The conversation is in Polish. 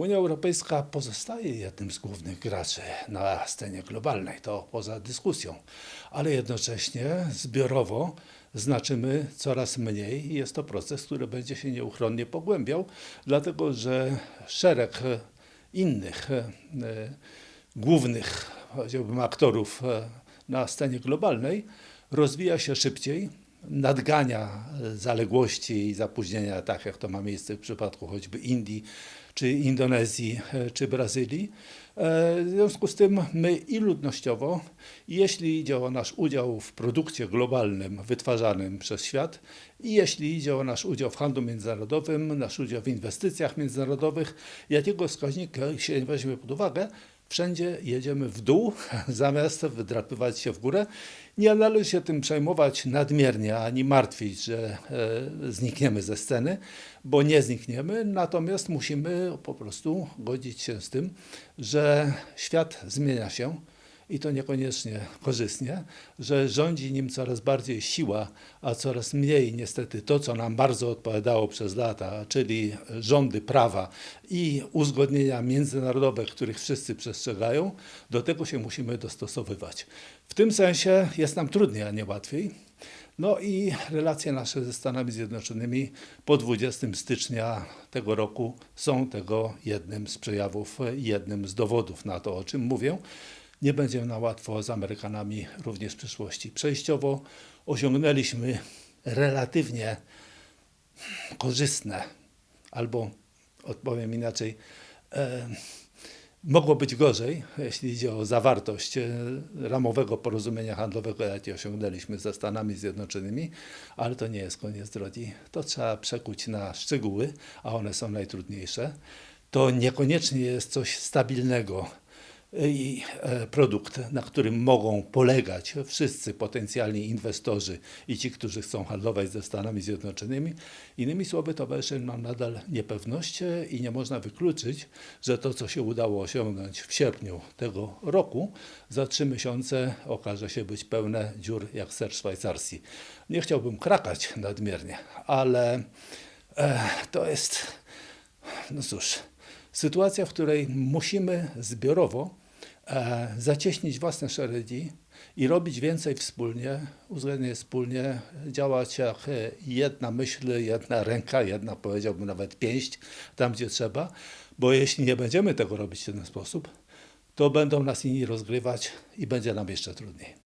Unia Europejska pozostaje jednym z głównych graczy na scenie globalnej, to poza dyskusją, ale jednocześnie zbiorowo znaczymy coraz mniej i jest to proces, który będzie się nieuchronnie pogłębiał, dlatego że szereg innych e, głównych, powiedziałbym, aktorów e, na scenie globalnej rozwija się szybciej, nadgania zaległości i zapóźnienia, tak jak to ma miejsce w przypadku choćby Indii, czy Indonezji, czy Brazylii. E, W związku z tym my i ludnościowo, jeśli idzie o nasz udział w produkcie globalnym wytwarzanym przez świat, i jeśli idzie o nasz udział w handlu międzynarodowym, nasz udział w inwestycjach międzynarodowych, jakiego wskaźnika się weźmie pod uwagę, wszędzie jedziemy w dół, zamiast wydrapywać się w górę. Nie należy się tym przejmować nadmiernie, ani martwić, że e, znikniemy ze sceny, bo nie znikniemy, natomiast musimy po prostu godzić się z tym, że świat zmienia się i to niekoniecznie korzystnie, że rządzi nim coraz bardziej siła, a coraz mniej niestety to, co nam bardzo odpowiadało przez lata, czyli rządy prawa i uzgodnienia międzynarodowe, których wszyscy przestrzegają, do tego się musimy dostosowywać. W tym sensie jest nam trudniej, a nie łatwiej. No i relacje nasze ze Stanami Zjednoczonymi po 20 stycznia tego roku są tego jednym z przejawów, jednym z dowodów na to, o czym mówię. Nie będzie na łatwo z Amerykanami również w przyszłości. Przejściowo osiągnęliśmy relatywnie korzystne, albo odpowiem inaczej, e, mogło być gorzej, jeśli idzie o zawartość e, ramowego porozumienia handlowego, jakie osiągnęliśmy ze Stanami Zjednoczonymi, ale to nie jest koniec drogi. To trzeba przekuć na szczegóły, a one są najtrudniejsze. To niekoniecznie jest coś stabilnego i e, produkt, na którym mogą polegać wszyscy potencjalni inwestorzy i ci, którzy chcą handlować ze Stanami Zjednoczonymi. Innymi słowy, towarzyszy nam nadal niepewność i nie można wykluczyć, że to, co się udało osiągnąć w sierpniu tego roku, za trzy miesiące okaże się być pełne dziur jak ser szwajcarski. Nie chciałbym krakać nadmiernie, ale e, to jest, no cóż, sytuacja, w której musimy zbiorowo e, zacieśnić własne szeregi i robić więcej wspólnie, uwzględniać wspólnie, działać jak e, jedna myśl, jedna ręka, jedna powiedziałbym nawet pięść, tam gdzie trzeba, bo jeśli nie będziemy tego robić w ten sposób, to będą nas inni rozgrywać i będzie nam jeszcze trudniej.